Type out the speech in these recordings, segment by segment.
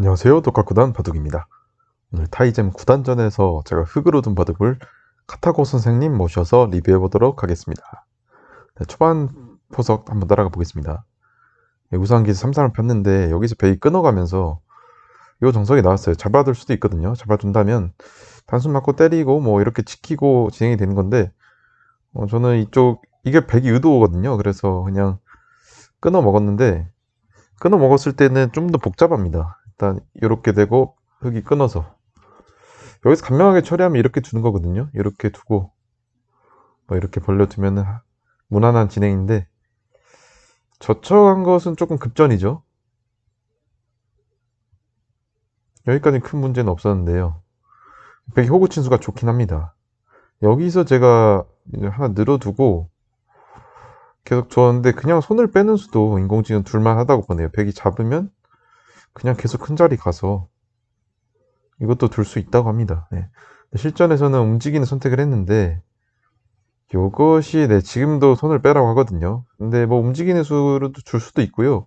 안녕하세요. 독학구단 바둑입니다. 오늘 타이잼 9단전에서 제가 흙으로 둔 바둑을 카타고 선생님 모셔서 리뷰해 보도록 하겠습니다. 네, 초반 포석 한번 따라가 보겠습니다. 네, 우선 기수 3삼을 폈는데 여기서 베이 끊어가면서 요 정석이 나왔어요. 잡아둘 수도 있거든요. 잡아둔다면 단순 맞고 때리고 뭐 이렇게 지키고 진행이 되는 건데 어, 저는 이쪽 이게 백이 의도거든요. 그래서 그냥 끊어 먹었는데 끊어 먹었을 때는 좀 더 복잡합니다. 일단 이렇게 되고 흙이 끊어서 여기서 간명하게 처리하면 이렇게 두는 거거든요. 이렇게 두고 뭐 이렇게 벌려두면 무난한 진행인데 저쳐간 것은 조금 급전이죠. 여기까지 큰 문제는 없었는데요. 백이 호구 친수가 좋긴 합니다. 여기서 제가 하나 늘어두고 계속 줬는데 그냥 손을 빼는 수도 인공지능 둘만 하다고 보네요. 백이 잡으면 그냥 계속 큰 자리 가서 이것도 둘 수 있다고 합니다. 네. 실전에서는 움직이는 선택을 했는데 이것이 네, 지금도 손을 빼라고 하거든요. 근데 뭐 움직이는 수로 줄 수도 있고요.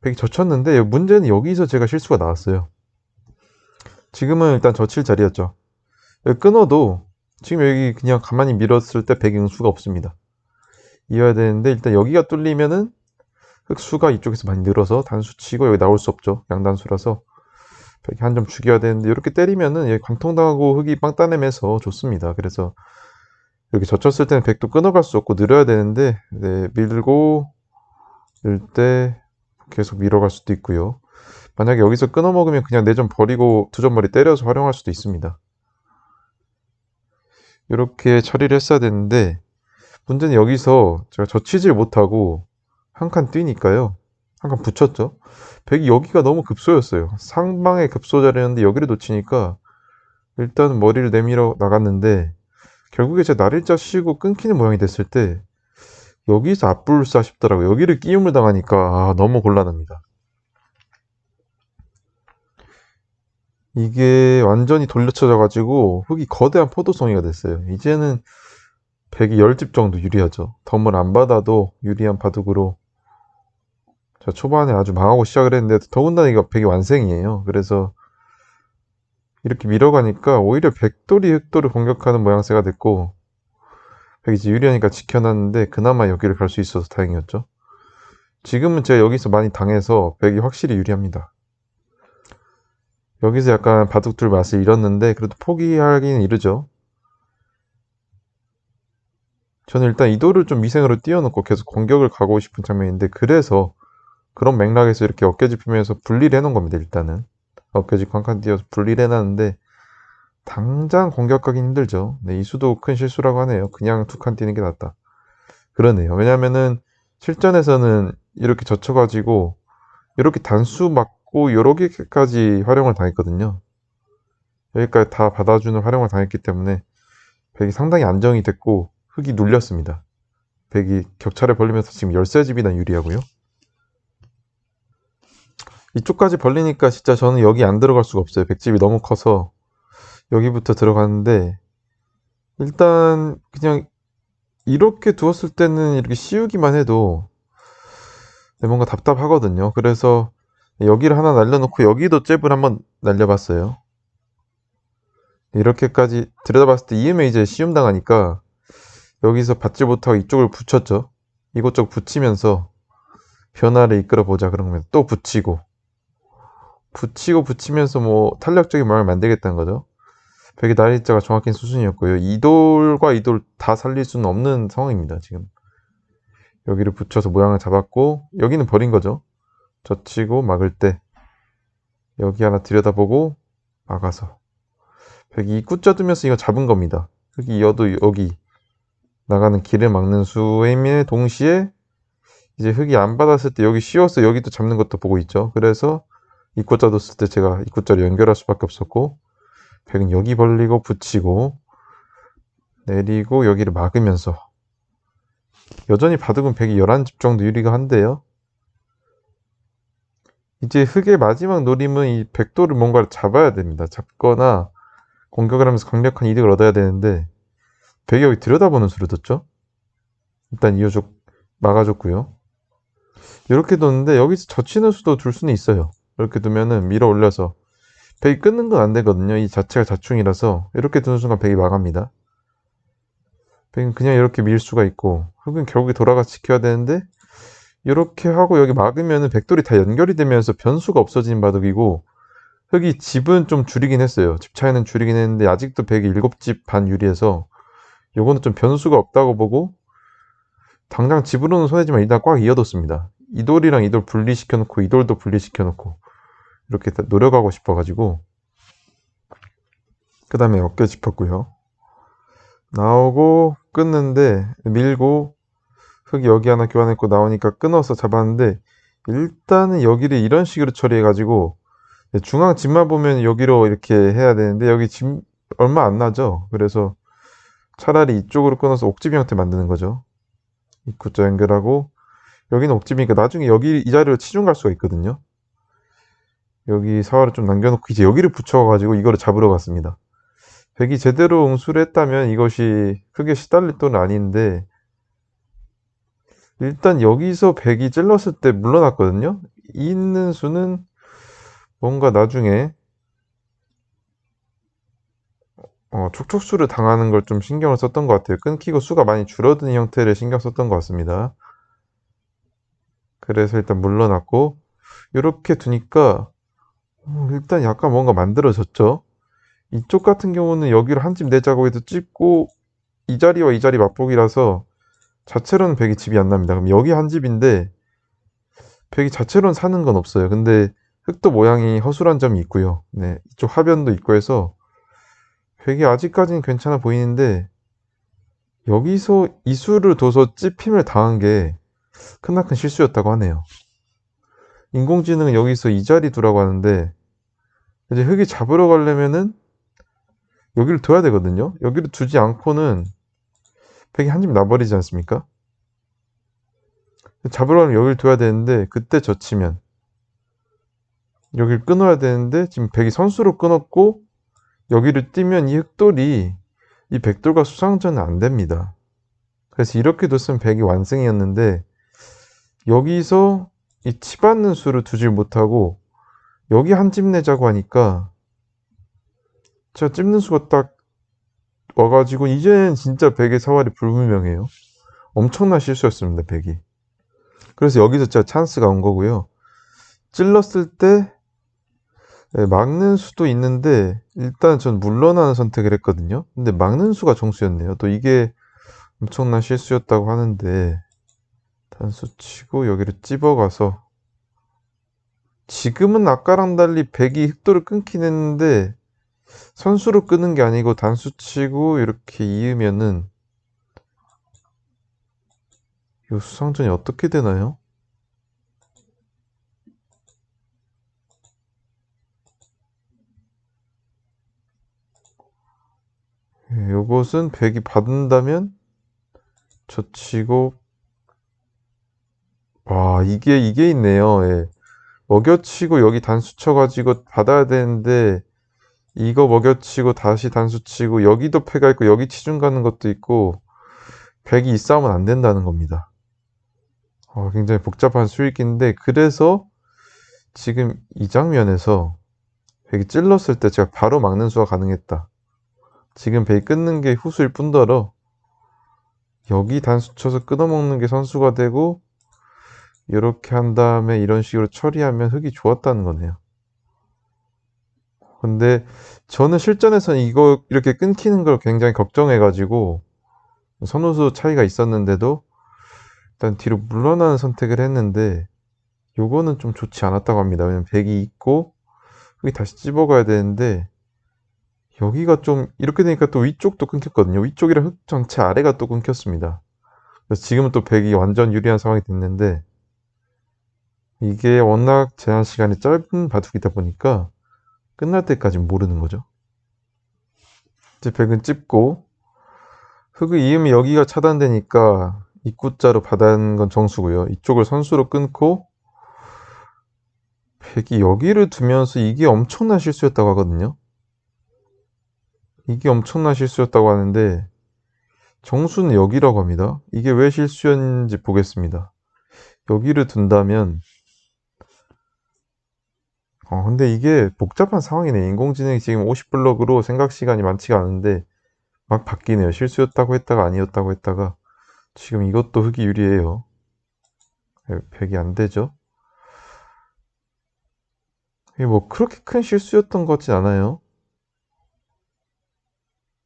백이 젖혔는데 문제는 여기서 제가 실수가 나왔어요. 지금은 일단 젖힐 자리였죠. 끊어도 지금 여기 그냥 가만히 밀었을 때 백이 응수가 없습니다. 이어야 되는데 일단 여기가 뚫리면은 흑수가 이쪽에서 많이 늘어서 단수 치고 여기 나올 수 없죠. 양단수라서 백이 한점 죽여야 되는데 이렇게 때리면은 여기 광통당하고 흑이 빵 따내면서 좋습니다. 그래서 여기 젖혔을 때는 백도 끊어갈 수 없고 늘어야 되는데 네, 밀고 늘 때 계속 밀어갈 수도 있고요. 만약에 여기서 끊어 먹으면 그냥 네 점 버리고 두 점 머리 때려서 활용할 수도 있습니다. 이렇게 처리를 했어야 되는데 문제는 여기서 제가 젖히질 못하고 한 칸 뛰니까요. 한 칸 붙였죠. 백이 여기가 너무 급소였어요. 상방의 급소 자리였는데 여기를 놓치니까 일단 머리를 내밀어 나갔는데 결국에 제 날일자 쉬고 끊기는 모양이 됐을 때 여기서 앞불사 싶더라고요. 여기를 끼움을 당하니까 아, 너무 곤란합니다. 이게 완전히 돌려쳐져 가지고 흙이 거대한 포도송이가 됐어요. 이제는 백이 10집 정도 유리하죠. 덤을 안 받아도 유리한 바둑으로 자, 초반에 아주 망하고 시작을 했는데 더군다나 이거 백이 완생이에요. 그래서 이렇게 밀어가니까 오히려 백돌이 흑돌을 공격하는 모양새가 됐고 백이 이제 유리하니까 지켜놨는데 그나마 여기를 갈 수 있어서 다행이었죠. 지금은 제가 여기서 많이 당해서 백이 확실히 유리합니다. 여기서 약간 바둑둘 맛을 잃었는데 그래도 포기하기는 이르죠. 저는 일단 이도를 좀 미생으로 띄워놓고 계속 공격을 가고 싶은 장면인데 그래서 그런 맥락에서 이렇게 어깨집히면서 분리를 해놓은 겁니다. 일단은 어깨집 한칸 띄워서 분리를 해놨는데 당장 공격하기 힘들죠. 네, 이 수도 큰 실수라고 하네요. 그냥 두칸 띄는 게 낫다. 그러네요. 왜냐면은 실전에서는 이렇게 젖혀가지고 이렇게 단수 맞고 여러 개까지 활용을 당했거든요. 여기까지 다 받아주는 활용을 당했기 때문에 백이 상당히 안정이 됐고 흙이 눌렸습니다. 백이 격차를 벌리면서 지금 13집이나 유리하고요. 이쪽까지 벌리니까 진짜 저는 여기 안 들어갈 수가 없어요. 백집이 너무 커서 여기부터 들어가는데 일단 그냥 이렇게 두었을 때는 이렇게 씌우기만 해도 뭔가 답답하거든요. 그래서 여기를 하나 날려놓고 여기도 잽을 한번 날려봤어요. 이렇게까지 들여다봤을 때 이음에 이제 시움 당하니까 여기서 받지 못하고 이쪽을 붙였죠. 이곳저곳 붙이면서 변화를 이끌어 보자 그러면 또 붙이고 붙이고 붙이면서 뭐 탄력적인 모양을 만들겠다는 거죠. 백의 날일자가 정확히 수순이었고요. 이돌과 이돌 다 살릴 수는 없는 상황입니다. 지금 여기를 붙여서 모양을 잡았고 여기는 버린 거죠. 젖히고 막을 때 여기 하나 들여다보고 막아서 백이 입구 두면서 이거 잡은 겁니다. 여기 이어도 여기 나가는 길을 막는 수임에 동시에 이제 흙이 안 받았을 때 여기 씌워서 여기도 잡는 것도 보고 있죠. 그래서 입구자 뒀을 때 제가 입구자를 연결할 수밖에 없었고 백은 여기 벌리고 붙이고 내리고 여기를 막으면서 여전히 바둑은 백이 11집 정도 유리가 한데요. 이제 흙의 마지막 노림은 이 백도를 뭔가를 잡아야 됩니다. 잡거나 공격을 하면서 강력한 이득을 얻어야 되는데 백이 여기 들여다보는 수를 뒀죠. 일단 이어줘 막아줬고요. 이렇게 뒀는데 여기서 젖히는 수도 둘 수는 있어요. 이렇게 두면은 밀어 올려서 백이 끊는 건 안 되거든요. 이 자체가 자충이라서 이렇게 두는 순간 백이 망합니다. 백은 그냥 이렇게 밀 수가 있고 흙은 결국에 돌아가 지켜야 되는데 이렇게 하고 여기 막으면은 백돌이 다 연결이 되면서 변수가 없어진 바둑이고 흙이 집은 좀 줄이긴 했어요. 집 차이는 줄이긴 했는데 아직도 백이 7집 반 유리해서 요거는 좀 변수가 없다고 보고 당장 집으로는 손해지만 일단 꽉 이어뒀습니다. 이 돌이랑 이돌 분리시켜 놓고 이 돌도 분리시켜 놓고 이렇게 다 노력하고 싶어 가지고 그 다음에 어깨 짚었고요. 나오고 끊는데 밀고 흙이 여기 하나 교환했고 나오니까 끊어서 잡았는데 일단은 여기를 이런 식으로 처리해 가지고 중앙 집만 보면 여기로 이렇게 해야 되는데 여기 집 얼마 안 나죠. 그래서 차라리 이쪽으로 끊어서 옥집 형태 만드는 거죠. 입구자 연결하고 여기는 옥집이니까 나중에 여기 이 자리로 치중 갈 수가 있거든요. 여기 사활을 좀 남겨놓고 이제 여기를 붙여가지고 이거를 잡으러 갔습니다. 백이 제대로 응수를 했다면 이것이 크게 시달릴 돈은 아닌데 일단 여기서 백이 찔렀을 때 물러났거든요. 이 있는 수는 뭔가 나중에 어, 촉촉수를 당하는 걸 좀 신경을 썼던 것 같아요. 끊기고 수가 많이 줄어드는 형태를 신경 썼던 것 같습니다. 그래서 일단 물러났고 이렇게 두니까 어, 일단 약간 뭔가 만들어졌죠. 이쪽 같은 경우는 여기를 한 집 내자고 해도 찝고 이 자리와 이 자리 맞보기라서 자체로는 백이 집이 안 납니다. 그럼 여기 한 집인데 백이 자체로는 사는 건 없어요. 근데 흙도 모양이 허술한 점이 있고요. 네, 이쪽 하변도 있고 해서 백이 아직까지는 괜찮아 보이는데 여기서 이수를 둬서 찝힘을 당한 게 크나큰 실수였다고 하네요. 인공지능은 여기서 이 자리 두라고 하는데 이제 흙이 잡으러 가려면은 여기를 둬야 되거든요. 여기를 두지 않고는 백이 한 집 나버리지 않습니까? 잡으러 가면 여기를 둬야 되는데 그때 젖히면 여기를 끊어야 되는데 지금 백이 선수로 끊었고 여기를 뛰면 이 흑돌이 이 백돌과 수상전은 안 됩니다. 그래서 이렇게 뒀으면 백이 완승이었는데 여기서 이 치받는 수를 두질 못하고 여기 한 집 내자고 하니까 제가 찝는 수가 딱 와가지고 이제는 진짜 백의 사활이 불분명해요. 엄청난 실수였습니다, 백이. 그래서 여기서 진짜 찬스가 온 거고요. 찔렀을 때 네, 막는 수도 있는데 일단 전 물러나는 선택을 했거든요. 근데 막는 수가 정수였네요. 또 이게 엄청난 실수였다고 하는데 단수 치고 여기를 찝어가서 지금은 아까랑 달리 백이 흑도를 끊긴 했는데 선수로 끄는 게 아니고 단수 치고 이렇게 이으면은 이 수상전이 어떻게 되나요? 예, 요것은 백이 받는다면 젖히고 와 이게 이게 있네요. 예. 먹여치고 여기 단수 쳐가지고 받아야 되는데 이거 먹여치고 다시 단수 치고 여기도 패가 있고 여기 치중 가는 것도 있고 백이 이 싸움은 안 된다는 겁니다. 어, 굉장히 복잡한 수익인데 그래서 지금 이 장면에서 백이 찔렀을 때 제가 바로 막는 수가 가능했다. 지금 베이 끊는 게 후수일 뿐더러 여기 단수 쳐서 끊어먹는 게 선수가 되고 이렇게 한 다음에 이런 식으로 처리하면 흙이 좋았다는 거네요. 근데 저는 실전에서는 이거 이렇게 끊기는 걸 굉장히 걱정해가지고 선호수 차이가 있었는데도 일단 뒤로 물러나는 선택을 했는데 요거는 좀 좋지 않았다고 합니다. 왜냐면 백이 있고 흙이 다시 찝어가야 되는데 여기가 좀 이렇게 되니까 또 위쪽도 끊겼거든요. 위쪽이랑 흙 전체 아래가 또 끊겼습니다. 그래서 지금은 또 백이 완전 유리한 상황이 됐는데 이게 워낙 제한 시간이 짧은 바둑이다 보니까 끝날 때까지 모르는 거죠. 이제 백은 찝고 흙의 이음이 여기가 차단되니까 입구자로 받은 건 정수고요. 이쪽을 선수로 끊고 백이 여기를 두면서 이게 엄청난 실수였다고 하거든요. 이게 엄청난 실수였다고 하는데 정수는 여기라고 합니다. 이게 왜 실수였는지 보겠습니다. 여기를 둔다면 어, 근데 이게 복잡한 상황이네. 인공지능이 지금 50블럭으로 생각 시간이 많지가 않은데 막 바뀌네요. 실수였다고 했다가 아니었다고 했다가 지금 이것도 흙이 유리해요. 100이 안 되죠. 이게 뭐 그렇게 큰 실수였던 것 같진 않아요.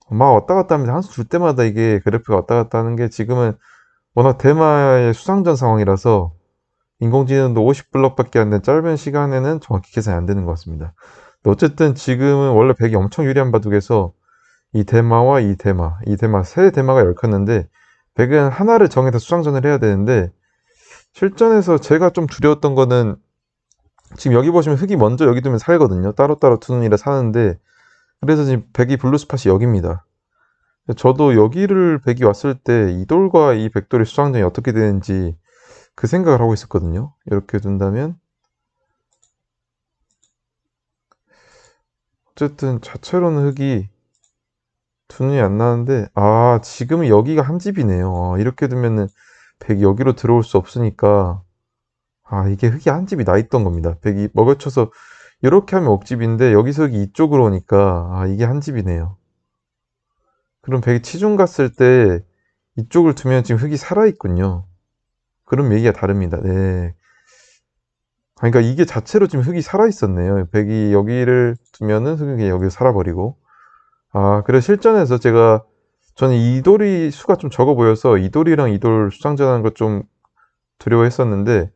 막 왔다 갔다 하면서 한수 줄 때마다 이게 그래프가 왔다 갔다 하는 게 지금은 워낙 대마의 수상전 상황이라서 인공지능도 50블럭밖에 안 된 짧은 시간에는 정확히 계산이 안 되는 것 같습니다. 어쨌든 지금은 원래 100이 엄청 유리한 바둑에서 이 대마와 이 대마, 이 대마, 세 대마가 얽혔는데 100은 하나를 정해서 수상전을 해야 되는데 실전에서 제가 좀 두려웠던 거는 지금 여기 보시면 흙이 먼저 여기 두면 살거든요. 따로따로 두는이라 사는데 그래서 지금 백이 블루스팟이 여기입니다. 저도 여기를 백이 왔을 때 이 돌과 이 백돌의 수상전이 어떻게 되는지 그 생각을 하고 있었거든요. 이렇게 둔다면 어쨌든 자체로는 흙이 두 눈이 안 나는데 아 지금은 여기가 한 집이네요. 아, 이렇게 두면은 백이 여기로 들어올 수 없으니까 아 이게 흙이 한 집이 나 있던 겁니다. 백이 먹여쳐서 이렇게 하면 억집인데 여기서 흙이 이쪽으로 오니까 아 이게 한 집이네요. 그럼 백이 치중 갔을 때 이쪽을 두면 지금 흙이 살아있군요. 그럼 얘기가 다릅니다. 네. 아, 그러니까 이게 자체로 지금 흙이 살아있었네요. 백이 여기를 두면은 흙이 그냥 여기 살아버리고. 아, 그래서 실전에서 제가 저는 이돌이 수가 좀 적어 보여서 이돌이랑 이돌 수상전하는 것 좀 두려워했었는데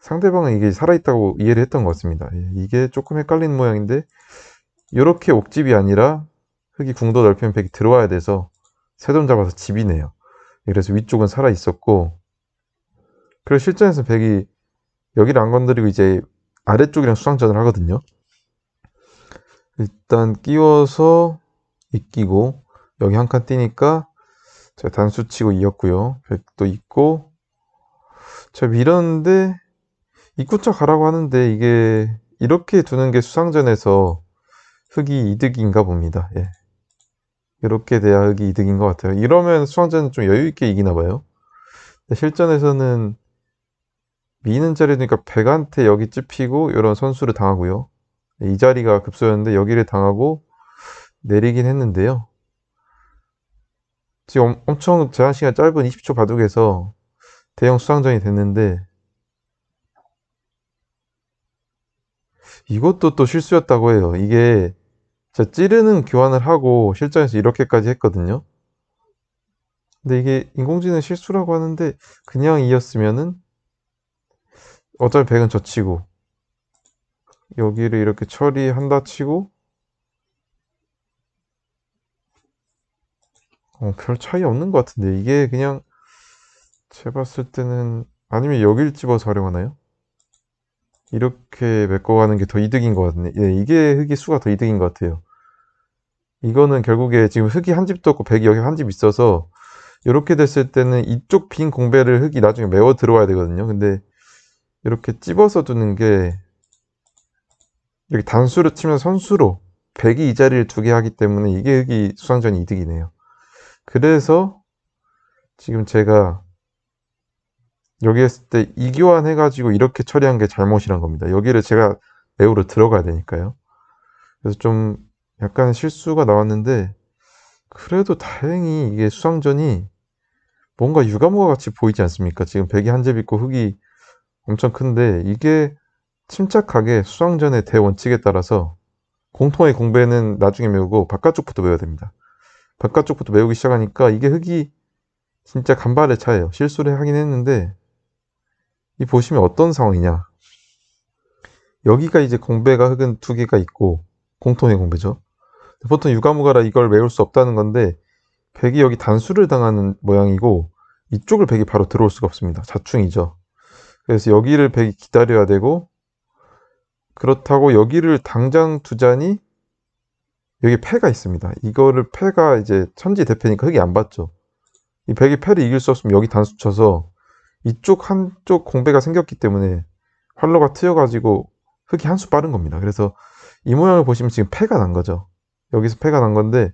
상대방은 이게 살아있다고 이해를 했던 것 같습니다. 예, 이게 조금 헷갈리는 모양인데 이렇게 옥집이 아니라 흙이 궁도 넓히면 백이 들어와야 돼서 세 점 잡아서 집이네요. 그래서 위쪽은 살아있었고 그래서 실전에서 백이 여기를 안 건드리고 이제 아래쪽이랑 수상전을 하거든요. 일단 끼워서 이끼고 여기 한칸 띄니까 제가 단수 치고 이었고요. 백도 있고 제가 밀었는데 입구차 가라고 하는데 이게 이렇게 두는 게 수상전에서 흙이 이득인가 봅니다. 예. 이렇게 돼야 흙이 이득인 것 같아요. 이러면 수상전은 좀 여유 있게 이기나 봐요. 실전에서는 미는 자리니까 백한테 여기 찝히고 이런 선수를 당하고요. 이 자리가 급소였는데 여기를 당하고 내리긴 했는데요. 지금 엄청 제한 시간 짧은 20초 바둑에서 대형 수상전이 됐는데 이것도 또 실수였다고 해요. 이게 저 찌르는 교환을 하고 실전에서 이렇게까지 했거든요. 근데 이게 인공지능 실수라고 하는데 그냥 이었으면은 어차피 백은 젖히고 여기를 이렇게 처리한다 치고 어, 별 차이 없는 것 같은데 이게 그냥 제 봤을 때는 아니면 여길 집어서 활용하나요? 이렇게 메꿔가는 게 더 이득인 것 같네. 예, 이게 흙이 수가 더 이득인 것 같아요. 이거는 결국에 지금 흙이 한 집도 없고 백이 여기 한 집 있어서 이렇게 됐을 때는 이쪽 빈 공배를 흙이 나중에 메워 들어와야 되거든요. 근데 이렇게 찝어서 두는 게 여기 단수로 치면 선수로 백이 이 자리를 두 개 하기 때문에 이게 흙이 수상전이 이득이네요. 그래서 지금 제가 여기 했을 때 이교환 해가지고 이렇게 처리한 게 잘못이란 겁니다. 여기를 제가 매우로 들어가야 되니까요. 그래서 좀 약간 실수가 나왔는데 그래도 다행히 이게 수상전이 뭔가 유가무가 같이 보이지 않습니까? 지금 백이 한집 있고 흙이 엄청 큰데 이게 침착하게 수상전의 대원칙에 따라서 공통의 공배는 나중에 메우고 바깥쪽부터 메워야 됩니다. 바깥쪽부터 메우기 시작하니까 이게 흙이 진짜 간발의 차예요. 실수를 하긴 했는데 이 보시면 어떤 상황이냐. 여기가 이제 공배가 흙은 두 개가 있고 공통의 공배죠. 보통 유가무가라 이걸 메울 수 없다는 건데 백이 여기 단수를 당하는 모양이고 이쪽을 백이 바로 들어올 수가 없습니다. 자충이죠. 그래서 여기를 백이 기다려야 되고 그렇다고 여기를 당장 두자니 여기 패가 있습니다. 이거를 패가 이제 천지 대패니까 흙이 안 받죠. 이 백이 패를 이길 수 없으면 여기 단수 쳐서 이쪽 한쪽 공배가 생겼기 때문에 활로가 트여가지고 흙이 한 수 빠른 겁니다. 그래서 이 모양을 보시면 지금 패가 난 거죠. 여기서 패가 난 건데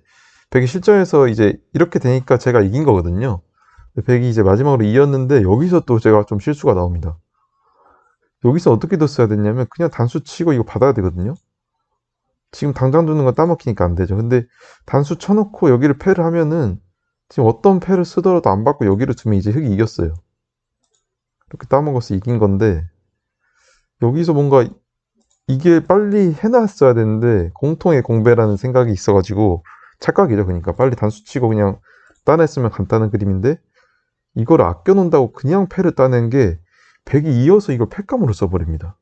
백이 실전에서 이제 이렇게 되니까 제가 이긴 거거든요. 백이 이제 마지막으로 이었는데 여기서 또 제가 좀 실수가 나옵니다. 여기서 어떻게 뒀어야 됐냐면 그냥 단수 치고 이거 받아야 되거든요. 지금 당장 두는 건 따먹히니까 안 되죠. 근데 단수 쳐놓고 여기를 패를 하면은 지금 어떤 패를 쓰더라도 안 받고 여기를 두면 이제 흑이 이겼어요. 이렇게 따먹어서 이긴 건데 여기서 뭔가 이게 빨리 해놨어야 되는데 공통의 공배라는 생각이 있어가지고 착각이죠. 그러니까 빨리 단수 치고 그냥 따냈으면 간단한 그림인데 이걸 아껴놓는다고 그냥 패를 따낸 게 백이 이어서 이걸 패감으로 써버립니다.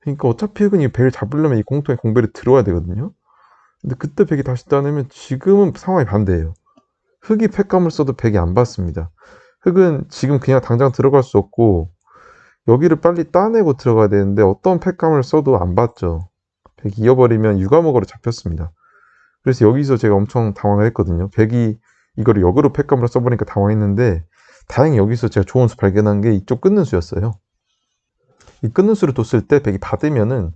그러니까 어차피 흑은 이 백을 잡으려면 이 공통의 공배를 들어야 되거든요. 근데 그때 백이 다시 따내면 지금은 상황이 반대예요. 흑이 패감을 써도 백이 안 받습니다. 흑은 지금 그냥 당장 들어갈 수 없고 여기를 빨리 따내고 들어가야 되는데 어떤 패감을 써도 안 받죠. 백이 이어버리면 유감옥으로 잡혔습니다. 그래서 여기서 제가 엄청 당황을 했거든요. 백이 이거를 역으로 패감으로 써보니까 당황했는데 다행히 여기서 제가 좋은 수 발견한 게 이쪽 끊는 수였어요. 이 끊는 수를 뒀을 때 백이 받으면은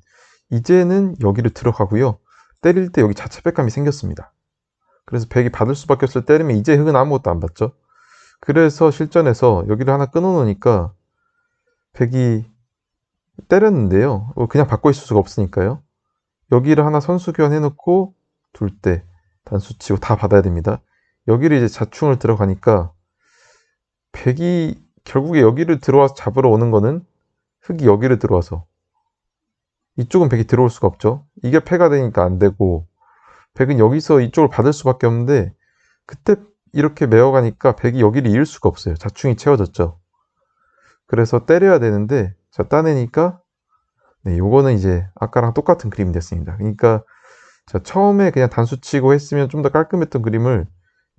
이제는 여기를 들어가고요. 때릴 때 여기 자체 백감이 생겼습니다. 그래서 백이 받을 수밖에 없을 때 때리면 이제 흑은 아무것도 안 받죠. 그래서 실전에서 여기를 하나 끊어 놓으니까 백이 때렸는데요. 어, 그냥 받고 있을 수가 없으니까요. 여기를 하나 선수 교환해 놓고 둘 때 단수 치고 다 받아야 됩니다. 여기를 이제 자충을 들어가니까 백이 결국에 여기를 들어와서 잡으러 오는 거는 흑이 여기를 들어와서 이쪽은 백이 들어올 수가 없죠. 이게 패가 되니까 안 되고 백은 여기서 이쪽을 받을 수밖에 없는데 그때 이렇게 메어가니까 백이 여기를 이을 수가 없어요. 자충이 채워졌죠. 그래서 때려야 되는데 자 따내니까 네, 요거는 이제 아까랑 똑같은 그림이 됐습니다. 그러니까 자, 처음에 그냥 단수 치고 했으면 좀 더 깔끔했던 그림을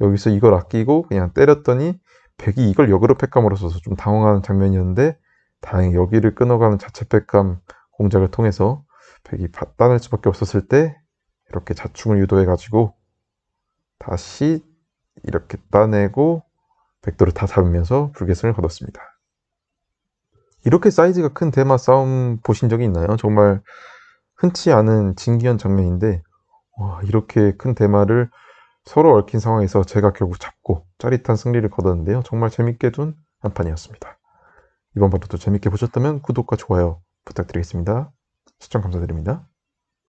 여기서 이걸 아끼고 그냥 때렸더니 백이 이걸 역으로 팩감으로 써서 좀 당황하는 장면이었는데 다행히 여기를 끊어가는 자체 팩감 공작을 통해서 백이 따낼 수밖에 없었을 때 이렇게 자충을 유도해 가지고 다시 이렇게 따내고 백도를 다 잡으면서 불계승을 거뒀습니다. 이렇게 사이즈가 큰 대마 싸움 보신 적이 있나요? 정말 흔치 않은 진기한 장면인데 와, 이렇게 큰 대마를 서로 얽힌 상황에서 제가 결국 잡고 짜릿한 승리를 거뒀는데요. 정말 재밌게 둔 한판이었습니다. 이번 판도 재밌게 보셨다면 구독과 좋아요 부탁드리겠습니다. 시청 감사드립니다.